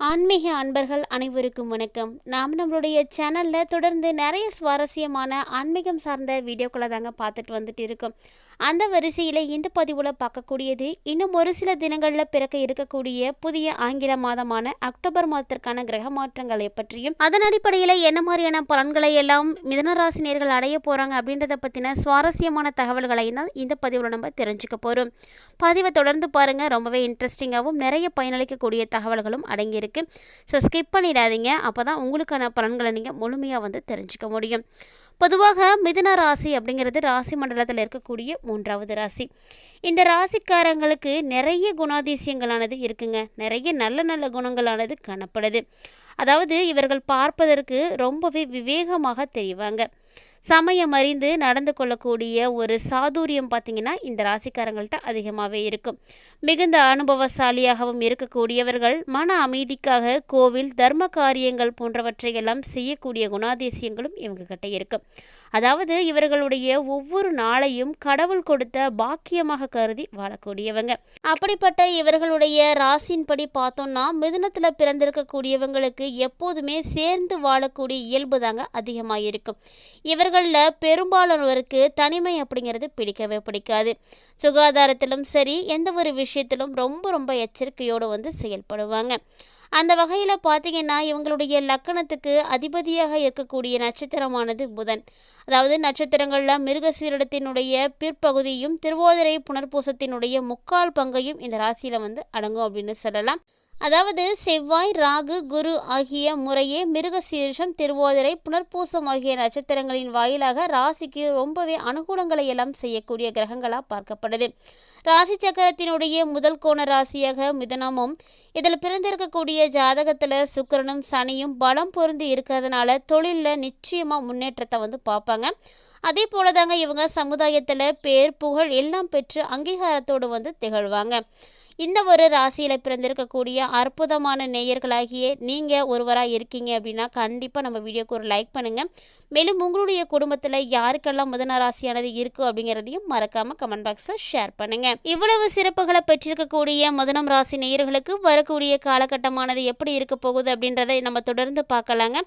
ஆன்மீக அன்பர்கள் அனைவருக்கும் வணக்கம். நாம் நம்மளுடைய சேனலில் தொடர்ந்து நிறைய சுவாரஸ்யமான ஆன்மீகம் சார்ந்த வீடியோக்களை தாங்க பார்த்துட்டு வந்துட்டு இருக்கோம். அந்த வரிசையில் இந்த பதிவில் பார்க்கக்கூடியது. இன்னும் ஒரு சில தினங்களில் பிறக்க இருக்கக்கூடிய புதிய ஆங்கில மாதமான அக்டோபர் மாதத்திற்கான கிரக மாற்றங்களை பற்றியும் அதன் அடிப்படையில் என்ன மாதிரியான பலன்களை எல்லாம் மிதனராசினியர்கள் அடைய போகிறாங்க அப்படின்றத பற்றின சுவாரஸ்யமான தகவல்களை தான் இந்த பதிவில் நம்ம தெரிஞ்சுக்க போகிறோம் பதிவை தொடர்ந்து பாருங்கள் ரொம்பவே இன்ட்ரெஸ்டிங்காகவும் நிறைய பயனளிக்கக்கூடிய தகவல்களும் அடங்கியிருக்கு. ஸோ ஸ்கிப் பண்ணிடாதீங்க. அப்போ தான் உங்களுக்கான பலன்களை நீங்கள் முழுமையாக வந்து தெரிஞ்சுக்க முடியும். பொதுவாக மிதுன ராசி அப்படிங்கிறது ராசி மண்டலத்தில் இருக்கக்கூடிய மூன்றாவது ராசி. இந்த ராசிக்காரங்களுக்கு நிறைய குணாதிசயங்களானது இருக்குங்க. நிறைய நல்ல நல்ல குணங்களானது காணப்படுது. அதாவது இவர்கள் பார்ப்பதற்கு ரொம்பவே விவேகமாக தெரிவாங்க. சமயம் அறிந்து நடந்து கொள்ளக்கூடிய ஒரு சாதுரியம் பார்த்திங்கன்னா இந்த ராசிக்காரங்கள்ட்ட அதிகமாகவே இருக்கும். மிகுந்த அனுபவசாலியாகவும் இருக்கக்கூடியவர்கள் மன அமைதிக்காக கோவில் தர்ம காரியங்கள் போன்றவற்றை எல்லாம் செய்யக்கூடிய குணாதிசயங்களும் இவங்ககிட்ட இருக்கும். அதாவது இவர்களுடைய ஒவ்வொரு நாளையும் கடவுள் கொடுத்த பாக்கியமாக கருதி வாழக்கூடியவங்க. அப்படிப்பட்ட இவர்களுடைய ராசின்படி பார்த்தோம்னா மிதுனத்தில் பிறந்திருக்கக்கூடியவங்களுக்கு எப்போதுமே சேர்ந்து வாழக்கூடிய இயல்பு தாங்க அதிகமாக இருக்கும் இவர்கள் இவர்களில் பெரும்பாலானவருக்கு தனிமை அப்படிங்கிறது பிடிக்கவே பிடிக்காது. சுகாதாரத்திலும் சரி எந்த ஒரு விஷயத்திலும் ரொம்ப ரொம்ப எச்சரிக்கையோடு வந்து செயல்படுவாங்க. அந்த வகையில் பார்த்தீங்கன்னா இவங்களுடைய லக்கணத்துக்கு அதிபதியாக இருக்கக்கூடிய நட்சத்திரமானது புதன். அதாவது நட்சத்திரங்களில் மிருகசீரிடத்தினுடைய பிற்பகுதியும் திருவோதிரை புனர்பூசத்தினுடைய முக்கால் பங்கையும் இந்த ராசியில் வந்து அடங்கும் அப்படின்னு சொல்லலாம். அதாவது செவ்வாய் ராகு குரு ஆகிய முறையே மிருகசீரிஷம் திருவோதிரை புனர்பூசம் ஆகிய நட்சத்திரங்களின் வாயிலாக ராசிக்கு ரொம்பவே அனுகூலங்களை எல்லாம் செய்யக்கூடிய கிரகங்களாக பார்க்கப்படுது. ராசி சக்கரத்தினுடைய முதல் கோண ராசியாக மிதனமும் இதில் பிறந்திருக்கக்கூடிய ஜாதகத்தில் சுக்கரனும் சனியும் பலம் பொருந்தி இருக்கிறதுனால தொழிலில் நிச்சயமாக முன்னேற்றத்தை வந்து பார்ப்பாங்க. அதே போல தாங்க இவங்க சமுதாயத்தில் பேர் புகழ் எல்லாம் பெற்று அங்கீகாரத்தோடு வந்து திகழ்வாங்க. இந்த ஒரு ராசியில் பிறந்திருக்கக்கூடிய அற்புதமான நேயர்களாகிய நீங்கள் ஒருவராக இருக்கீங்க அப்படின்னா கண்டிப்பாக நம்ம வீடியோக்கு ஒரு லைக் பண்ணுங்கள் மேலும் உங்களுடைய குடும்பத்தில் யாருக்கெல்லாம் முதன ராசியானது இருக்குது அப்படிங்கிறதையும் மறக்காமல் கமெண்ட் பாக்ஸில் ஷேர் பண்ணுங்கள் இவ்வளவு சிறப்புகளை பெற்றிருக்கக்கூடிய முதனம் ராசி நேயர்களுக்கு வரக்கூடிய காலகட்டமானது எப்படி இருக்க போகுது அப்படின்றத நம்ம தொடர்ந்து பார்க்கலாங்க.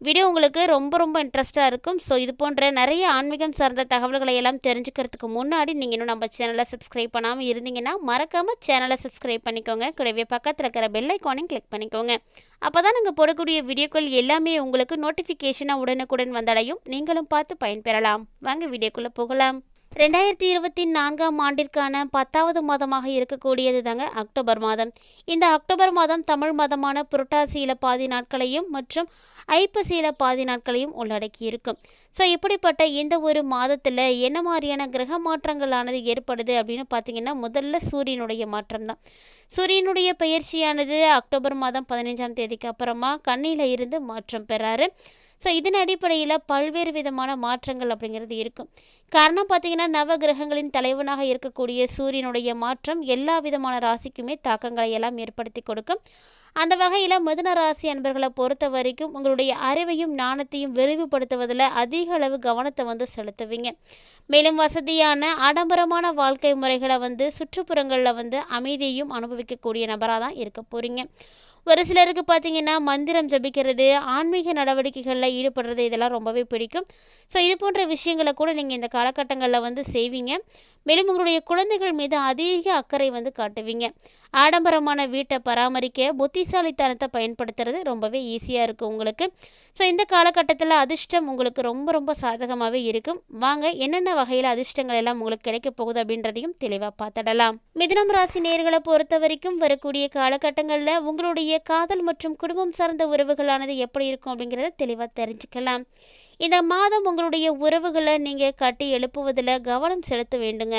வீடியோ உங்களுக்கு ரொம்ப ரொம்ப இன்ட்ரெஸ்ட்டாக இருக்கும். ஸோ இது போன்ற நிறைய ஆன்மீகம் சார்ந்த தகவல்களை எல்லாம் தெரிஞ்சுக்கிறதுக்கு முன்னாடி நீங்கள் இன்னும் நம்ம சேனலை சப்ஸ்கிரைப் பண்ணாமல் இருந்தீங்கன்னா மறக்காமல் சேனலை சப்ஸ்கிரைப் பண்ணிக்கோங்க. கூடவே பக்கத்தில் இருக்கிற பெல் ஐக்கானையும் கிளிக் பண்ணிக்கோங்க. அப்போ தான் நாங்கள் போடக்கூடிய வீடியோக்கள் எல்லாமே உங்களுக்கு நோட்டிஃபிகேஷனாக உடனுக்குடன் வந்தடையும். நீங்களும் பார்த்து பயன்பெறலாம். வாங்க வீடியோக்குள்ளே போகலாம். ரெண்டாயிரத்தி இருபத்தி நான்காம் ஆண்டிற்கான பத்தாவது மாதமாக இருக்கக்கூடியது தாங்க அக்டோபர் மாதம். இந்த அக்டோபர் மாதம் தமிழ் மாதமான புரட்டாசியில பாதி நாட்களையும் மற்றும் ஐப்பசியில பாதி நாட்களையும் உள்ளடக்கி இருக்கும் ஸோ இப்படிப்பட்ட இந்த ஒரு மாதத்தில் என்ன மாதிரியான கிரக மாற்றங்களானது ஏற்படுது அப்படின்னு பார்த்தீங்கன்னா முதல்ல சூரியனுடைய மாற்றம் தான் சூரியனுடைய பயிற்சியானது அக்டோபர் மாதம் பதினைஞ்சாம் தேதிக்கு அப்புறமா கண்ணியில் இருந்து மாற்றம் பெறாரு. ஸோ இதன் அடிப்படையில் பல்வேறு விதமான மாற்றங்கள் அப்படிங்கிறது இருக்கும். காரணம் பார்த்தீங்கன்னா நவ கிரகங்களின் தலைவனாக இருக்கக்கூடிய சூரியனுடைய மாற்றம் எல்லா விதமான ராசிக்குமே தாக்கங்களை எல்லாம் ஏற்படுத்தி கொடுக்கும். அந்த வகையில் மிதன ராசி அன்பர்களை பொறுத்த வரைக்கும் உங்களுடைய அறிவையும் ஞானத்தையும் விரிவுபடுத்துவதில் அதிக அளவு கவனத்தை வந்து செலுத்துவீங்க. மேலும் வசதியான ஆடம்பரமான வாழ்க்கை முறைகளை வந்து சுற்றுப்புறங்களில் வந்து அமைதியையும் அனுபவிக்கக்கூடிய நபராக தான் இருக்க போகிறீங்க ஒரு சிலருக்கு பார்த்தீங்கன்னா மந்திரம் ஜபிக்கிறது ஆன்மீக நடவடிக்கைகளில் ஈடுபடுறது இதெல்லாம் ரொம்பவே பிடிக்கும். ஸோ இது போன்ற விஷயங்களை கூட நீங்கள் இந்த காலகட்டங்களில் வந்து செய்வீங்க. மேலும் உங்களுடைய குழந்தைகள் மீது அதிக அக்கறை வந்து காட்டுவீங்க. ஆடம்பரமான வீட்டை பராமரிக்க புத்திசாலித்தனத்தை பயன்படுத்துறது ரொம்பவே ஈஸியாக இருக்கும் உங்களுக்கு. ஸோ இந்த காலகட்டத்தில் அதிர்ஷ்டம் உங்களுக்கு ரொம்ப ரொம்ப சாதகமாகவே இருக்கும். வாங்க என்னென்ன வகையில் அதிர்ஷ்டங்கள் எல்லாம் உங்களுக்கு கிடைக்க போகுது அப்படின்றதையும் தெளிவாக பார்த்துடலாம். மிதுனம் ராசி நேர்களை பொறுத்த வரைக்கும் வரக்கூடிய காலகட்டங்களில் உங்களுடைய காதல் மற்றும் குடும்பம் சார்ந்த உறவுகளானது எப்படி இருக்கும் அப்படிங்கிறத தெளிவாக தெரிஞ்சுக்கலாம். இந்த மாதம் உங்களுடைய உறவுகளை நீங்கள் கட்டி எழுப்புவதில் கவனம் செலுத்த வேண்டுங்க.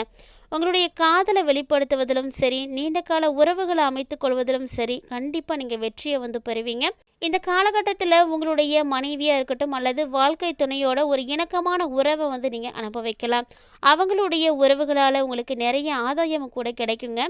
உங்களுடைய காதலை வெளிப்படுத்துவதிலும் சரி நீண்ட கால உறவுகளை அமைத்துக் கொள்வதிலும் சரி கண்டிப்பாக நீங்கள் வெற்றியை வந்து பெறுவீங்க. இந்த காலகட்டத்தில் உங்களுடைய மனைவியாக இருக்கட்டும் அல்லது வாழ்க்கை துணையோட ஒரு இணக்கமான உறவை வந்து நீங்கள் அனுபவிக்கலாம். அவங்களுடைய உறவுகளால் உங்களுக்கு நிறைய ஆதாயம் கூட கிடைக்குங்க.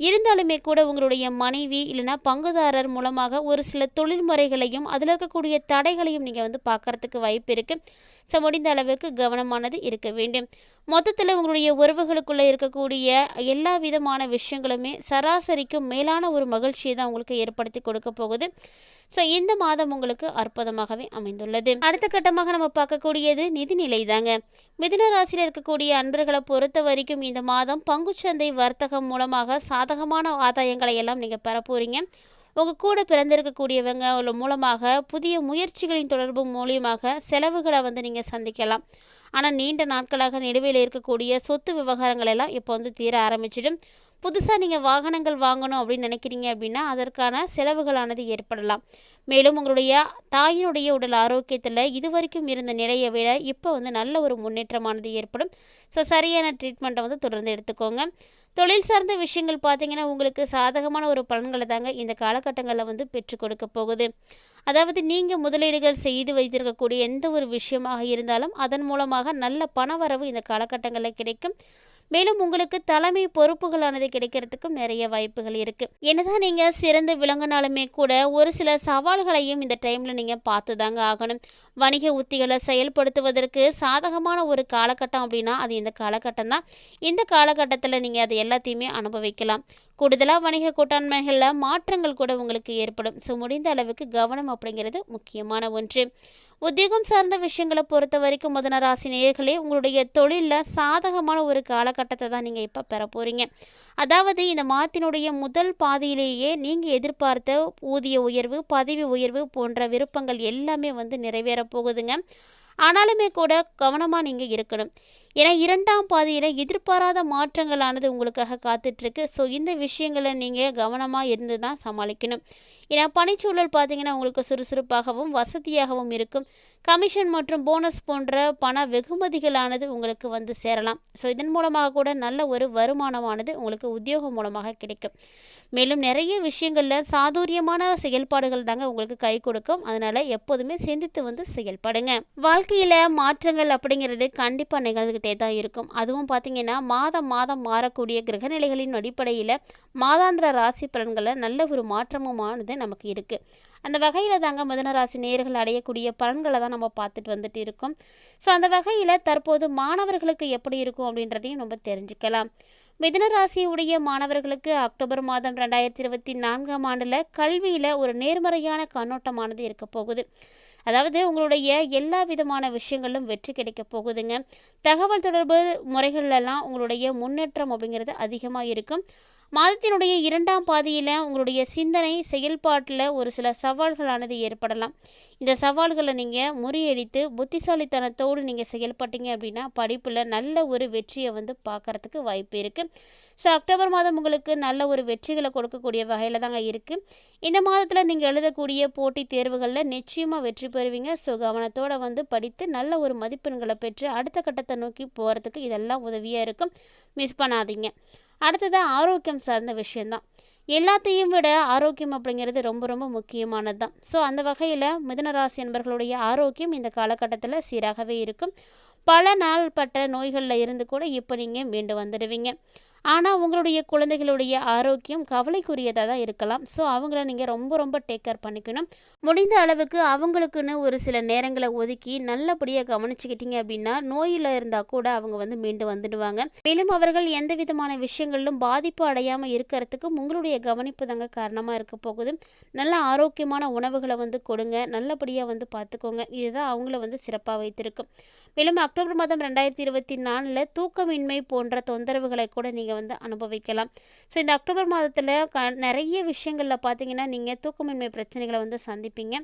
இருந்தாலுமே கூட உங்களுடைய மனைவி இல்லைன்னா பங்குதாரர் மூலமாக ஒரு சில தொழில் முறைகளையும் அதில் இருக்கக்கூடிய தடைகளையும் நீங்கள் வந்து பார்க்கறதுக்கு வாய்ப்பு இருக்குது ஸோ முடிந்த அளவுக்கு கவனமானது இருக்க வேண்டும். மொத்தத்தில் உங்களுடைய உறவுகளுக்குள்ளே இருக்கக்கூடிய எல்லா விதமான விஷயங்களுமே சராசரிக்கும் மேலான ஒரு மகிழ்ச்சியை தான் உங்களுக்கு ஏற்படுத்தி கொடுக்க போகுது. ஸோ இந்த மாதம் உங்களுக்கு அற்புதமாகவே அமைந்துள்ளது. அடுத்த கட்டமாக நம்ம பார்க்கக்கூடியது நிதிநிலை தாங்க. மிதுன ராசியில் இருக்கக்கூடிய அன்பர்களை பொறுத்த வரைக்கும் இந்த மாதம் பங்குச்சந்தை வர்த்தகம் மூலமாக சாதகமான ஆதாயங்களை எல்லாம் நீங்கள் பெற போகிறீங்க உங்கள் கூட பிறந்திருக்கக்கூடியவங்க மூலமாக புதிய முயற்சிகளின் தொடர்பு மூலியமாக செலவுகளை வந்து நீங்கள் சந்திக்கலாம். ஆனால் நீண்ட நாட்களாக நிலுவையில் இருக்கக்கூடிய சொத்து விவகாரங்கள் எல்லாம் இப்போ வந்து தீர ஆரம்பிச்சிடும். புதுசாக நீங்கள் வாகனங்கள் வாங்கணும் அப்படின்னு நினைக்கிறீங்க அப்படின்னா அதற்கான செலவுகளானது ஏற்படலாம். மேலும் உங்களுடைய தாயினுடைய உடல் ஆரோக்கியத்தில் இது வரைக்கும் இருந்த நிலையை விட இப்போ வந்து நல்ல ஒரு முன்னேற்றமானது ஏற்படும். ஸோ சரியான ட்ரீட்மெண்ட்டை வந்து தொடர்ந்து எடுத்துக்கோங்க. தொழில் சார்ந்த விஷயங்கள் பார்த்தீங்கன்னா உங்களுக்கு சாதகமான ஒரு பலன்களை தாங்க இந்த காலகட்டங்களில் வந்து பெற்றுக் கொடுக்க போகுது. அதாவது நீங்கள் முதலீடுகள் செய்து வைத்திருக்கக்கூடிய எந்த ஒரு விஷயமாக இருந்தாலும் அதன் மூலமாக நல்ல பணவரவு இந்த காலகட்டங்களில் கிடைக்கும். மேலும் உங்களுக்கு தலைமை பொறுப்புகளானது கிடைக்கிறதுக்கும் நிறைய வாய்ப்புகள் இருக்கு. என்னதான் நீங்க சிறந்து விளங்கினாலுமே கூட ஒரு சில சவால்களையும் இந்த டைம்ல நீங்க பார்த்து தாங்க ஆகணும். வணிக உத்திகளை செயல்படுத்துவதற்கு சாதகமான ஒரு காலகட்டம் அப்படின்னா அது இந்த காலகட்டம் தான். இந்த காலகட்டத்தில் நீங்கள் அதை எல்லாத்தையுமே அனுபவிக்கலாம். கூடுதலாக வணிக கூட்டாண்மைகளில் மாற்றங்கள் கூட உங்களுக்கு ஏற்படும். ஸோ முடிந்த அளவுக்கு கவனம் அப்படிங்கிறது முக்கியமான ஒன்று. உத்தியோகம் சார்ந்த விஷயங்களை பொறுத்த வரைக்கும் முதன ராசி நேர்களே உங்களுடைய தொழிலில் சாதகமான ஒரு காலகட்டத்தை தான் நீங்கள் இப்போ பெற போகிறீங்க அதாவது இந்த மாதத்தினுடைய முதல் பாதியிலேயே நீங்கள் எதிர்பார்த்த ஊதிய உயர்வு பதவி உயர்வு போன்ற விருப்பங்கள் எல்லாமே வந்து நிறைவேற போகுதுங்க. ஆனாலுமே கூட கவனமாக நீங்கள் இருக்கணும். ஏன்னா இரண்டாம் பாதியில் எதிர்பாராத மாற்றங்களானது உங்களுக்காக காத்துட்ருக்கு. ஸோ இந்த விஷயங்களை நீங்கள் கவனமாக இருந்து தான் சமாளிக்கணும். ஏன்னா பணிச்சூழல் பார்த்தீங்கன்னா உங்களுக்கு சுறுசுறுப்பாகவும் வசதியாகவும் இருக்கும். கமிஷன் மற்றும் போனஸ் போன்ற பண வெகுமதிகளானது உங்களுக்கு வந்து சேரலாம். ஸோ இதன் மூலமாக கூட நல்ல ஒரு வருமானமானது உங்களுக்கு உத்தியோகம் மூலமாக கிடைக்கும். மேலும் நிறைய விஷயங்களில் சாதுரியமான செயல்பாடுகள் தாங்க உங்களுக்கு கை கொடுக்கும். அதனால் எப்போதுமே சிந்தித்து வந்து செயல்படுங்க. வாழ்க்கையில் மாற்றங்கள் அப்படிங்கிறது கண்டிப்பாக நிகழ்ந்துக்கிட்டே தான் இருக்கும். அதுவும் பார்த்திங்கன்னா மாதம் மாதம் மாறக்கூடிய கிரகநிலைகளின் அடிப்படையில் மாதாந்திர ராசி பலன்களை நல்ல ஒரு மாற்றமுமானது நமக்கு இருக்குது அந்த வகையில் தாங்க மிதனராசி நேர்கள் அடையக்கூடிய பலன்களை தான் நம்ம பார்த்துட்டு வந்துட்டு இருக்கோம். ஸோ அந்த வகையில் தற்போது மாணவர்களுக்கு எப்படி இருக்கும் அப்படின்றதையும் நம்ம தெரிஞ்சுக்கலாம். மிதனராசியுடைய மாணவர்களுக்கு அக்டோபர் மாதம் ரெண்டாயிரத்தி இருபத்தி நான்காம் ஆண்டில் கல்வியில் ஒரு நேர்மறையான கண்ணோட்டமானது இருக்க போகுது. அதாவது உங்களுடைய எல்லா விதமான விஷயங்களும் வெற்றி கிடைக்க போகுதுங்க. தகவல் தொடர்பு முறைகள்லாம் உங்களுடைய முன்னேற்றம் அப்படிங்கிறது அதிகமாக இருக்கும். மாதத்தினுடைய இரண்டாம் பாதியில் உங்களுடைய சிந்தனை செயல்பாட்டில் ஒரு சில சவால்களானது ஏற்படலாம். இந்த சவால்களை நீங்கள் முறியடித்து புத்திசாலித்தனத்தோடு நீங்கள் செயல்பட்டீங்க அப்படின்னா படிப்பில் நல்ல ஒரு வெற்றியை வந்து பார்க்குறதுக்கு வாய்ப்பு இருக்குது ஸோ அக்டோபர் மாதம் உங்களுக்கு நல்ல ஒரு வெற்றிகளை கொடுக்கக்கூடிய வகையில் தாங்க இருக்குது இந்த மாதத்தில் நீங்கள் எழுதக்கூடிய போட்டித் தேர்வுகளில் நிச்சயமாக வெற்றி பெறுவீங்க. ஸோ கவனத்தோடு வந்து படித்து நல்ல ஒரு மதிப்பெண்களை பெற்று அடுத்த கட்டத்தை நோக்கி போகிறதுக்கு இதெல்லாம் உதவியாக இருக்கும். மிஸ் பண்ணாதீங்க. அடுத்தது ஆரோக்கியம் சார்ந்த விஷயந்தான் எல்லாத்தையும் விட ஆரோக்கியம் அப்படிங்கிறது ரொம்ப ரொம்ப முக்கியமானது தான் ஸோ அந்த வகையில் மிதனராசி என்பர்களுடைய ஆரோக்கியம் இந்த காலகட்டத்தில் சீராகவே இருக்கும். பல நாள்பட்ட நோய்களில் இருந்து கூட இப்போ நீங்கள் மீண்டு வந்துடுவீங்க. ஆனால் உங்களுடைய குழந்தைகளுடைய ஆரோக்கியம் கவலைக்குரியதாக தான் இருக்கலாம். ஸோ அவங்கள நீங்கள் ரொம்ப ரொம்ப டேக் கேர் பண்ணிக்கணும். முடிந்த அளவுக்கு அவங்களுக்குன்னு ஒரு சில நேரங்களை ஒதுக்கி நல்லபடியாக கவனிச்சுக்கிட்டீங்க அப்படின்னா நோயில் இருந்தால் கூட அவங்க வந்து மீண்டு வந்துடுவாங்க. மேலும் அவர்கள் எந்த விதமான விஷயங்களிலும் பாதிப்பு அடையாமல் இருக்கிறதுக்கும் உங்களுடைய கவனிப்பு தாங்க காரணமாக இருக்க போகுது. நல்ல ஆரோக்கியமான உணவுகளை வந்து கொடுங்க. நல்லபடியாக வந்து பார்த்துக்கோங்க இதுதான் அவங்கள வந்து சிறப்பாக வைத்திருக்கும். மேலும் அக்டோபர் மாதம் ரெண்டாயிரத்தி இருபத்தி நாலில் தூக்கமின்மை போன்ற தொந்தரவுகளை கூட நீங்கள் வந்து அனுபவிக்கலாம். ஸோ இந்த அக்டோபர் மாதத்தில் க நிறைய விஷயங்களில் பார்த்தீங்கன்னா நீங்கள் தூக்கமின்மை பிரச்சனைகளை வந்து சந்திப்பீங்க.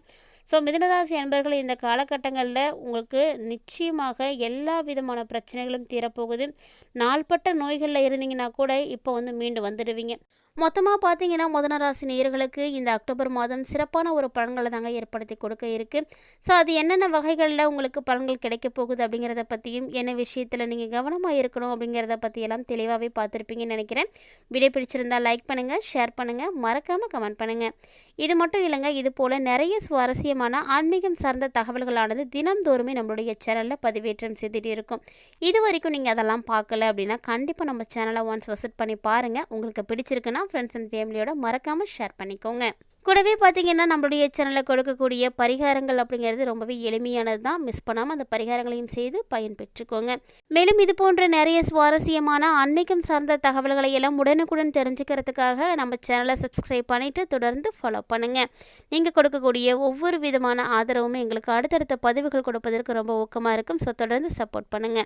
ஸோ மிதனராசி அன்பர்கள் இந்த காலகட்டங்களில் உங்களுக்கு நிச்சயமாக எல்லா விதமான பிரச்சனைகளும் தீரப்போகுது. நாள்பட்ட நோய்களில் இருந்தீங்கன்னா கூட இப்போ வந்து மீண்டு வந்துடுவீங்க. மொத்தமாக பார்த்தீங்கன்னா முதன ராசி நேயர்களுக்கு இந்த அக்டோபர் மாதம் சிறப்பான ஒரு பலன்களை தாங்க ஏற்படுத்தி கொடுக்க இருக்குது ஸோ அது என்னென்ன வகைகளில் உங்களுக்கு பலன்கள் கிடைக்க போகுது அப்படிங்கிறத பற்றியும் என்ன விஷயத்தில் நீங்கள் கவனமாக இருக்கணும் அப்படிங்கிறத பற்றியெல்லாம் தெளிவாகவே பார்த்துருப்பீங்கன்னு நினைக்கிறேன். வீடியோ பிடிச்சிருந்தால் லைக் பண்ணுங்கள் ஷேர் பண்ணுங்கள் மறக்காமல் கமெண்ட் பண்ணுங்கள் இது மட்டும் இல்லைங்க இது போல் நிறைய சுவாரஸ்யமான ஆன்மீகம் சார்ந்த தகவல்களானது தினம்தோறுமே நம்மளுடைய சேனலில் பதிவேற்றம் செய்துட்டு இருக்கும். இது வரைக்கும் நீங்கள் அதெல்லாம் பார்க்கல அப்படின்னா கண்டிப்பாக நம்ம சேனலை ஒன்ஸ் விசிட் பண்ணி பாருங்கள் உங்களுக்கு பிடிச்சிருக்குன்னா தான் ஃப்ரெண்ட்ஸ் அண்ட் ஃபேமிலியோட மறக்காமல் ஷேர் பண்ணிக்கோங்க. கூடவே பார்த்தீங்கன்னா நம்மளுடைய சேனலில் கொடுக்கக்கூடிய பரிகாரங்கள் அப்படிங்கிறது ரொம்பவே எளிமையானது தான் மிஸ் பண்ணாமல் அந்த பரிகாரங்களையும் செய்து பயன்பெற்றுக்கோங்க. மேலும் இது போன்ற நிறைய சுவாரஸ்யமான ஆன்மீகம் சார்ந்த தகவல்களை எல்லாம் உடனுக்குடன் தெரிஞ்சுக்கிறதுக்காக நம்ம சேனலை சப்ஸ்கிரைப் பண்ணிவிட்டு தொடர்ந்து ஃபாலோ பண்ணுங்கள் நீங்கள் கொடுக்கக்கூடிய ஒவ்வொரு விதமான ஆதரவுமே எங்களுக்கு அடுத்தடுத்த பதிவுகள் கொடுப்பதற்கு ரொம்ப ஊக்கமாக இருக்கும். ஸோ தொடர்ந்து சப்போர்ட் பண்ணுங்கள்